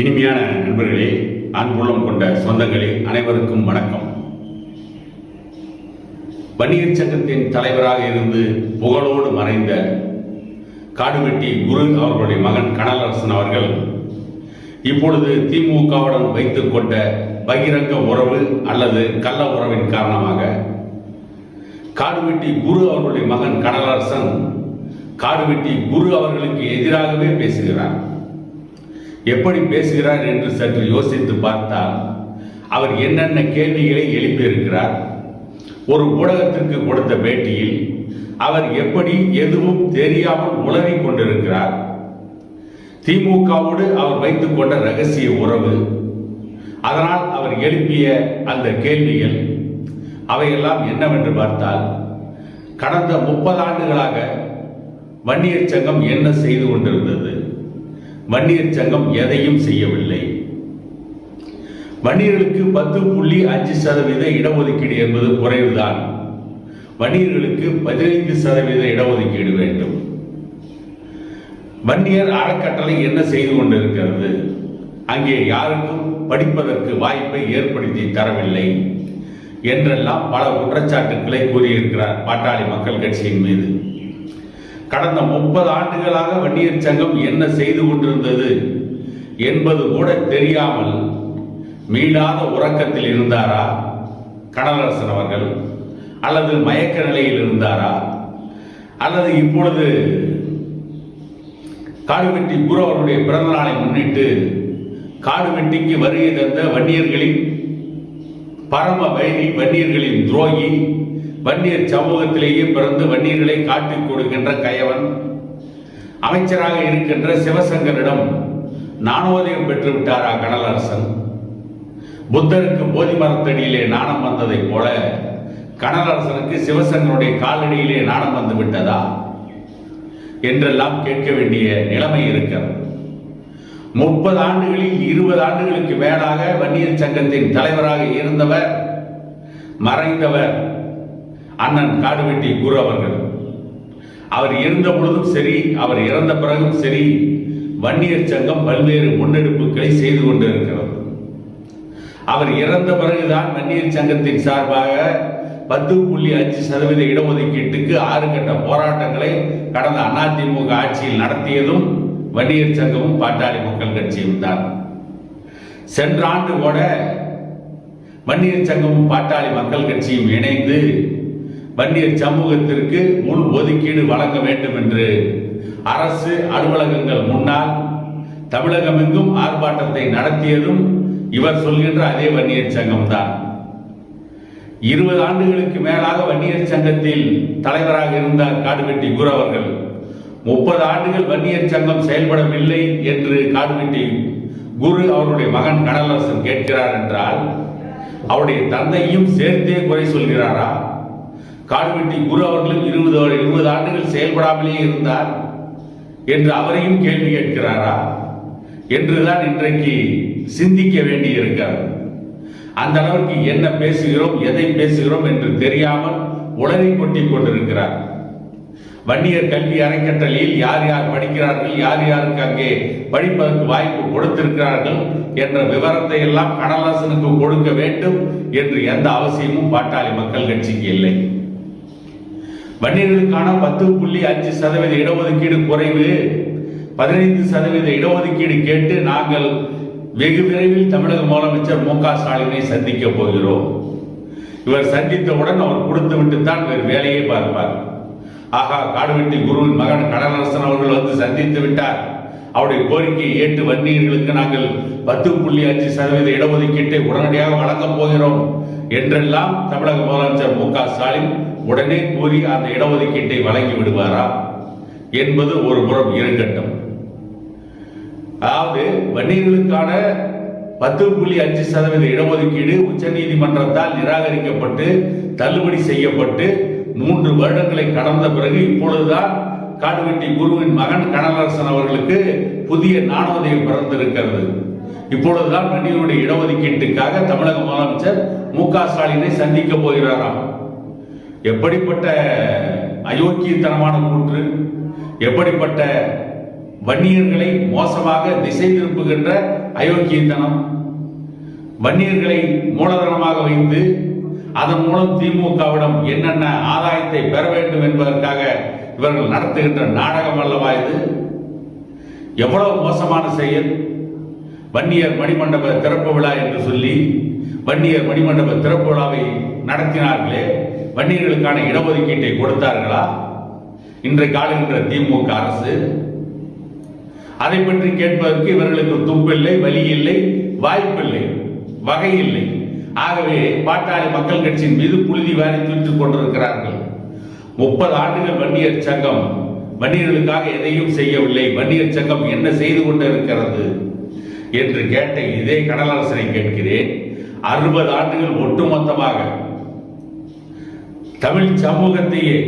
இனிமையான நண்பர்களே அன்புள்ளம் கொண்ட சொந்தங்களே அனைவருக்கும் வணக்கம். வன்னியர் சங்கத்தின் தலைவராக இருந்து புகழோடு மறைந்த காடுவெட்டி குரு அவர்களுடைய மகன் கனலரசன் அவர்கள் இப்பொழுது திமுகவுடன் வைத்துக் கொண்ட பகிரங்க உறவு அல்லது கள்ள உறவின் காரணமாக காடுவெட்டி குரு அவர்களுடைய மகன் கனலரசன் காடுவெட்டி குரு அவர்களுக்கு எதிராகவே பேசுகிறார். எப்படி பேசுகிறார் என்று சற்று யோசித்து பார்த்தால் அவர் என்னென்ன கேள்விகளை எழுப்பியிருக்கிறார். ஒரு ஊடகத்திற்கு கொடுத்த பேட்டியில் அவர் எப்படி எதுவும் தெரியாமல் உளறி கொண்டிருக்கிறார். திமுகவோடு அவர் வைத்துக் கொண்ட ரகசிய உறவு அதனால் அவர் எழுப்பிய அந்த கேள்விகள் அவையெல்லாம் என்னவென்று பார்த்தால் கடந்த முப்பது ஆண்டுகளாக வன்னியர் சங்கம் என்ன செய்து கொண்டிருந்தது? வன்னியர் சங்கம் எதையும் செய்யவில்லை. வன்னியர்களுக்கு பத்து புள்ளி அஞ்சு சதவீத இடஒதுக்கீடு என்பது குறைவுதான். வன்னியர்களுக்கு பதினைந்து சதவீத இடஒதுக்கீடு வேண்டும். வன்னியர் அறக்கட்டளை என்ன செய்து கொண்டிருக்கிறது? அங்கே யாருக்கும் படிப்பதற்கு வாய்ப்பை ஏற்படுத்தி தரவில்லை என்றெல்லாம் பல குற்றச்சாட்டுக்களை கூறியிருக்கிறார் பாட்டாளி மக்கள் கட்சியின் மீது. கடந்த முப்பது ஆண்டுகளாக வன்னியர் சங்கம் என்ன செய்து கொண்டிருந்தது என்பது கூட தெரியாமல் மீளாத உறக்கத்தில் இருந்தாரா? கனலரசன் அவர்கள் அல்லது மயக்க நிலையில் இருந்தாரா? அல்லது இப்பொழுது காடுவெட்டி குரு அவருடைய பிறந்த நாளை முன்னிட்டு காடுவெட்டிக்கு வருகை தந்த வன்னியர்களின் பரம வைரி வன்னியர்களின் துரோகி வன்னியர் சமூகத்திலேயே பிறந்து வன்னியர்களை காட்டிக் கொடுக்கின்ற கயவன் அமைச்சராக இருக்கின்ற சிவசங்கரிடம் நாணோதயம் பெற்றுவிட்டாரா கடலரசன்? புத்தருக்கு போதி மரத்தடியிலே நாணம் வந்ததைப் போல கடலரசனுக்கு சிவசங்கருடைய காலடியிலே நாணம் வந்து விட்டதா? என்றெல்லாம் கேட்க வேண்டிய நிலைமை இருக்கிறது. முப்பது ஆண்டுகளில் இருபது ஆண்டுகளுக்கு மேலாக வன்னியர் சங்கத்தின் தலைவராக இருந்தவர் மறைந்தவர் அண்ணன் காடுவெட்டி குரு அவர்கள். அவர் இருந்த பொழுதும் சரி அவர் இறந்த பிறகும் சரி வன்னியர் சங்கம் பல்வேறு முன்னெடுப்புகளை செய்து கொண்டிருக்கிறது. அவர் இறந்த பிறகுதான் வன்னியர் சங்கத்தின் சார்பாக பத்து புள்ளி அஞ்சு சதவீத இடஒதுக்கீட்டுக்கு ஆறு கட்ட போராட்டங்களை கடந்த அதிமுக ஆட்சியில் நடத்தியதும் வன்னியர் சங்கமும் பாட்டாளி மக்கள் கட்சியும் தான். சென்ற ஆண்டு கூட வன்னியர் சங்கமும் பாட்டாளி மக்கள் கட்சியும் இணைந்து வன்னியர் சமூகத்திற்கு உள் ஒதுக்கீடு வழங்க வேண்டும் என்று அரசு அலுவலகங்கள் முன்னால் தமிழகமெங்கும் ஆர்ப்பாட்டத்தை நடத்தியதும் இவர் சொல்கின்ற அதே வன்னியர் சங்கம் தான் இருபது ஆண்டுகளுக்கு மேலாக வன்னியர் சங்கத்தில் தலைவராக இருந்தார் காடுவெட்டி குரு அவர்கள். முப்பது ஆண்டுகள் வன்னியர் சங்கம் செயல்படவில்லை என்று காடுவெட்டி குரு அவருடைய மகன் கடலரசன் கேட்கிறார் என்றால் அவருடைய தந்தையும் சேர்த்தே குறை சொல்கிறாரா? காடுவெட்டி குரு அவர்களும் இருபது இருபது ஆண்டுகள் செயல்படாமலே இருந்தார் என்று அவரையும் கேள்வி கேட்கிறாரா? என்றுதான் இன்றைக்கு சிந்திக்க வேண்டி இருக்கிறது அந்த அளவுக்கு என்ன பேசுகிறோம் எதை பேசுகிறோம் என்று தெரியாமல் உளறி கொட்டி கொண்டிருக்கிறார். வன்னியர் கல்வி அறக்கட்டளையில் யார் யார் படிக்கிறார்கள் யார் யாருக்கு அங்கே படிப்பதற்கு வாய்ப்பு கொடுத்திருக்கிறார்கள் என்ற விவரத்தை எல்லாம் கடலாசனுக்கு கொடுக்க வேண்டும் என்று எந்த அவசியமும் பாட்டாளி மக்கள் கட்சிக்கு இல்லை. வன்னியர்களுக்கான பத்து புள்ளி அஞ்சு சதவீத இடஒதுக்கீடு குறைவு. பதினைந்து சதவீத இடஒதுக்கீடு கேட்டு நாங்கள் வெகு விரைவில் தமிழக முதலமைச்சர் மு க ஸ்டாலினை சந்திக்க போகிறோம். இவர் சந்தித்தவுடன் அவர் கொடுத்து விட்டுத்தான் இவர் வேலையை பார்ப்பார். ஆகா காடுவெட்டி குருவின் மகன் கடலரசன் அவர்கள் வந்து சந்தித்து விட்டார். அவருடைய கோரிக்கையை ஏற்று வன்னியர்களுக்கு நாங்கள் பத்து புள்ளி அஞ்சு சதவீத இடஒதுக்கீட்டை உடனடியாக வழங்கப் போகிறோம். என்றெல்லாம் தமிழக முதலமைச்சர் மு க ஸ்டாலின் உடனே கூறி அந்த இடஒதுக்கீட்டை வழங்கி விடுவாரா என்பது ஒரு புறம் இருக்கட்டும். அதாவது வன்னியர்களுக்கான பத்து புள்ளி அஞ்சு சதவீத இடஒதுக்கீடு உச்ச நீதிமன்றத்தால் நிராகரிக்கப்பட்டு தள்ளுபடி செய்யப்பட்டு மூன்று வருடங்களை கடந்த பிறகு இப்பொழுதுதான் காடுவெட்டி குருவின் மகன் கடலரசன் அவர்களுக்கு புதிய நாணோதயம் பிறந்திருக்கிறது. இப்பொழுதுதான் வன்னியருடைய இடஒதுக்கீட்டுக்காக தமிழக முதலமைச்சர் மு க ஸ்டாலினை சந்திக்க போகிறாராம். எப்படிப்பட்ட அயோக்கியத்தனமான கூற்று எப்படிப்பட்ட வன்னியர்களை மோசமாக திசை திருப்புகின்ற அயோக்கியத்தனம் வன்னியர்களை மூலதனமாக வைத்து அதன் மூலம் திமுகவிடம் என்னென்ன ஆதாயத்தை பெற வேண்டும் என்பதற்காக இவர்கள் நடத்துகின்ற நாடகம் அல்லவா இது? எவ்வளவு மோசமான செயல்? வன்னியர் மணிமண்டப திறப்பு விழா என்று சொல்லி வன்னியர் மணிமண்டப திறப்பு விழாவை நடத்தினார்களே வன்னியர்களுக்கான இடஒதுக்கீட்டை கொடுத்தார்களா? இன்றைக்கு ஆளுகின்ற திமுக அரசு. அதை பற்றி கேட்பதற்கு இவர்களுக்கு துப்பில்லை வலி இல்லை வாய்ப்பில்லை வகை இல்லை ஆகவே பாட்டாளி மக்கள் கட்சியின் மீது புழுதி வாரி தூற்றிக் கொண்டிருக்கிறார்கள். முப்பது ஆண்டுகள் வன்னியர் சங்கம் வன்னியர்களுக்காக எதையும் செய்யவில்லை. வன்னியர் சங்கம் என்ன செய்து கொண்டிருக்கிறது? என்று கேட்ட இதே கடலரசனை கேட்கிறேன். அறுபது ஆண்டுகள் ஒட்டுமொத்தமாக தமிழ் சமூகத்தையே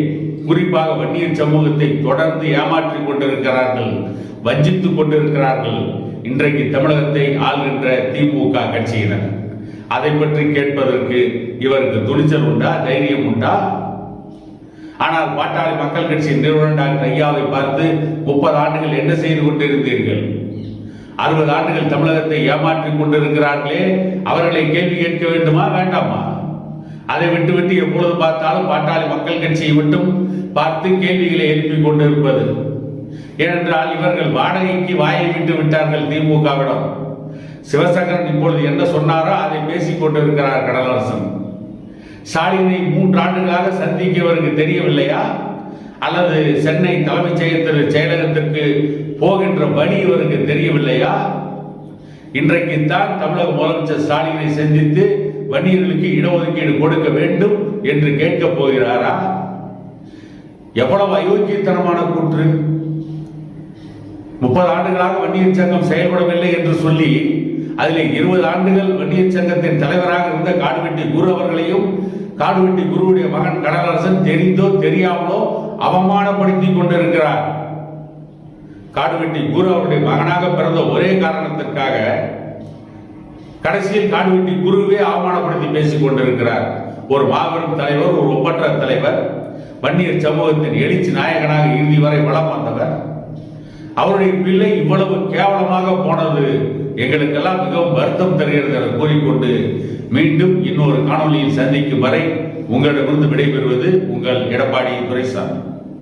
குறிப்பாக வன்னியர் சமூகத்தை தொடர்ந்து ஏமாற்றிக் கொண்டிருக்கிறார்கள் வஞ்சித்துக் கொண்டிருக்கிறார்கள் இன்றைக்கு தமிழகத்தை ஆள்கின்ற திமுக கட்சியினர். அதை பற்றி கேட்பதற்கு இவருக்கு துணிச்சல் உண்டா தைரியம் உண்டா? ஆனால் பாட்டாளி மக்கள் கட்சியின் நிறுவனர் டாக்டர் ஐயாவை பார்த்து முப்பது ஆண்டுகள் என்ன செய்து கொண்டிருந்தீர்கள்? அறுபது ஆண்டுகள் தமிழகத்தை ஏமாற்றிக் கொண்டிருக்கிறார்களே அவர்களை கேள்வி கேட்க வேண்டுமா வேண்டாமா? அதை விட்டு விட்டு எப்பொழுது பார்த்தாலும் பாட்டாளி மக்கள் கட்சியை மட்டும் பார்த்து கேள்விகளை எழுப்பிக் கொண்டிருப்பது. ஏனென்றால் இவர்கள் வாடகைக்கு வாயை விட்டு விட்டார்கள் திமுகவிடம். சிவசங்கரன் இப்பொழுது என்ன சொன்னாரோ அதை பேசிக் கொண்டிருக்கிறார் கடலரசன். ஸ்டாலினை மூன்று ஆண்டுகளாக சந்திக்க இவருக்கு தெரியவில்லையா? அல்லது சென்னை தலைமைச் செயலர் செயலகத்திற்கு போகின்ற வழி இவருக்கு தெரியவில்லையா? இன்றைக்கு தான் தமிழக முதலமைச்சர் ஸ்டாலினை சந்தித்து வன்னியர்களுக்கு இடஒதுக்கீடு கொடுக்க வேண்டும் என்று கேட்கப் போகிறாரா? எவ்வளவு அயோக்கியத்தனமான கூற்று. முப்பது ஆண்டுகளாக வன்னியர் சங்கம் செயல்படவில்லை என்று சொல்லி அதில் இருபது ஆண்டுகள் வன்னியர் சங்கத்தின் தலைவராக இருந்த காடுவெட்டி குரு அவர்களையும் காடுவெட்டி குருவுடைய மகன் கடலரசன் தெரிந்தோ தெரியாமலோ அவமானப்படுத்திக் கொண்டிருக்கிறார். காடுவெட்டி குரு அவருடைய மகனாக பிறந்த ஒரே காரணத்திற்காக கடைசியில் காடுவெட்டி குருவே அவமானப்படுத்தி பேசிக் கொண்டிருக்கிறார். ஒரு மாபெரும் தலைவர் ஒரு ஒப்பற்ற தலைவர் வன்னியர் சமூகத்தின் எழுச்சி நாயகனாக இறுதி வரை வளம் வந்தவர். அவருடைய பிள்ளை இவ்வளவு கேவலமாக போனது எங்களுக்கெல்லாம் மிகவும் வருத்தம் தருகிறது என கூறிக்கொண்டு மீண்டும் இன்னொரு காணொலியில் சந்திக்கும் வரை உங்களிடமிருந்து விடைபெறுவது உங்கள் எடப்பாடி துரைசாமி.